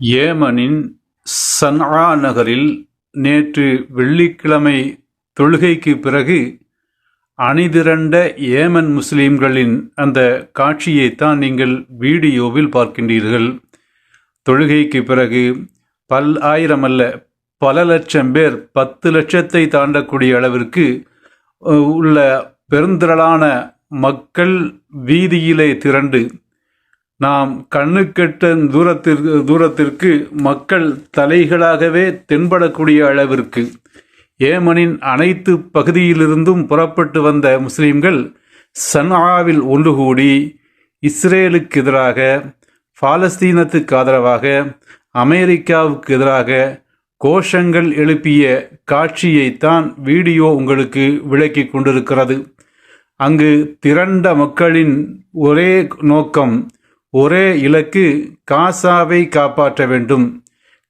ஏமனின் சன்ஆ நகரில் நேற்று வெள்ளிக்கிழமை தொழுகைக்கு பிறகு அணிதிரண்ட ஏமன் முஸ்லீம்களின் அந்த காட்சியைத்தான் நீங்கள் வீடியோவில் பார்க்கின்றீர்கள். தொழுகைக்கு பிறகு பல் ஆயிரம் அல்ல பல லட்சம் பேர் பத்து லட்சத்தை தாண்டக்கூடிய அளவிற்கு உள்ள பெருந்திரளான மக்கள் வீதியிலே திரண்டு நாம் கண்ணுக்கெட்ட தூரத்திற்கு தூரத்திற்கு மக்கள் தலைகளாகவே தென்படக்கூடிய அளவிற்கு ஏமனின் அனைத்து பகுதியிலிருந்தும் புறப்பட்டு வந்த முஸ்லிம்கள் சன்ஆவில் ஒன்று கூடி இஸ்ரேலுக்கு எதிராக பாலஸ்தீனத்துக்கு ஆதரவாக அமெரிக்காவுக்கு எதிராக கோஷங்கள் எழுப்பிய காட்சியைத்தான் வீடியோ உங்களுக்கு விளக்கி கொண்டிருக்கிறது. அங்கு திரண்ட மக்களின் ஒரே நோக்கம் ஒரே இலக்கு காசாவை காப்பாற்ற வேண்டும்.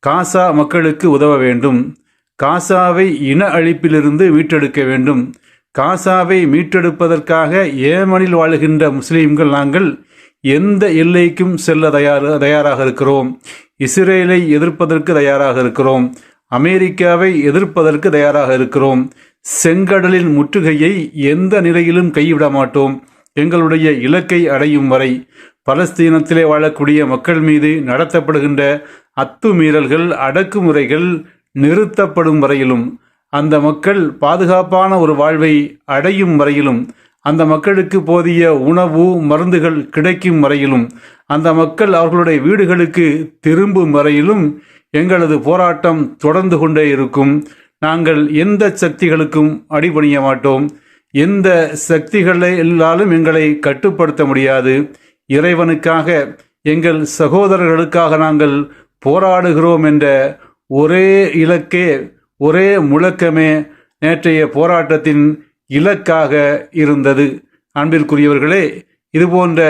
காசா மக்களுக்கு உதவ வேண்டும். காசாவை இன அழிப்பிலிருந்து மீட்டெடுக்க வேண்டும். காசாவை மீட்டெடுப்பதற்காக ஏமனில் வாழுகின்ற முஸ்லீம்கள் நாங்கள் எந்த எல்லைக்கும் செல்ல தயார் தயாராக இருக்கிறோம். இஸ்ரேலை எதிர்ப்பதற்கு தயாராக இருக்கிறோம். அமெரிக்காவை எதிர்ப்பதற்கு தயாராக இருக்கிறோம். செங்கடலின் முற்றுகையை எந்த நிலையிலும் கைவிட மாட்டோம் எங்களுடைய இலக்கை அடையும் வரை பலஸ்தீனத்திலே வாழக்கூடிய மக்கள் மீது நடத்தப்படுகின்ற அத்துமீறல்கள் அடக்குமுறைகள் நிறுத்தப்படும் வரையிலும் அந்த மக்கள் பாதுகாப்பான ஒரு வாழ்வை அடையும் வரையிலும் அந்த மக்களுக்கு போதிய உணவு மருந்துகள் கிடைக்கும் வரையிலும் அந்த மக்கள் அவர்களுடைய வீடுகளுக்கு திரும்பும் வரையிலும் எங்களது போராட்டம் தொடர்ந்து கொண்டே இருக்கும். நாங்கள் எந்த சக்திகளுக்கும் அடிபணிய மாட்டோம். எந்த சக்திகளை இல்லாலும் எங்களை கட்டுப்படுத்த முடியாது. இறைவனுக்காக எங்கள் சகோதரர்களுக்காக நாங்கள் போராடுகிறோம் என்ற ஒரே இலக்கே ஒரே முழக்கமே நேற்றைய போராட்டத்தின் இலக்காக இருந்தது. அன்பிற்குரியவர்களே இதுபோன்ற